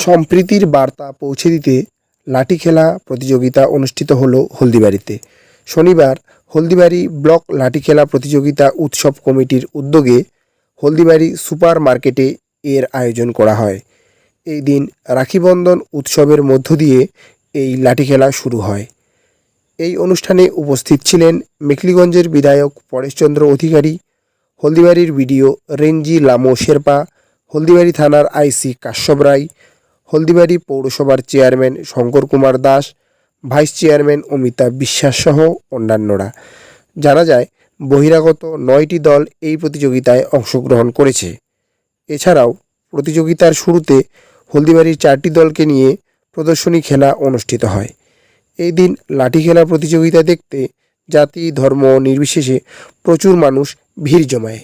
সম্প্রীতির বার্তা পৌঁছে দিতে লাঠি খেলা প্রতিযোগিতা অনুষ্ঠিত হলো হলদিবাড়িতে। শনিবার হলদিবাড়ি ব্লক লাঠি খেলা প্রতিযোগিতা উৎসব কমিটির উদ্যোগে হলদিবাড়ি সুপার মার্কেটে এর আয়োজন করা হয়। এই দিন রাখিবন্ধন উৎসবের মধ্য দিয়ে এই লাঠি খেলা শুরু হয়। এই অনুষ্ঠানে উপস্থিত ছিলেন মেখলিগঞ্জের বিধায়ক পরেশচন্দ্র অধিকারী, হলদিবাড়ির বিডিও রেঞ্জি লামো শেরপা, হলদিবাড়ি থানার আইসি কাশ্যপ রায় হলদিবাড়ি পৌরসভার chairman Shankar Kumar Das, vice chairman Amitabh Biswas সহ অন্যান্যরা। জানা যায়, বহিরাগত নয়টি দল এই প্রতিযোগিতায় অংশগ্রহণ করেছে। এছাড়াও, প্রতিযোগিতার শুরুতে হলদিবাড়ির চারটি দলকে নিয়ে প্রদর্শনী খেলা অনুষ্ঠিত হয়। এই দিন লাঠি খেলা প্রতিযোগিতা দেখতে জাতি, ধর্ম, নির্বিশেষে প্রচুর মানুষ ভিড় জমায়।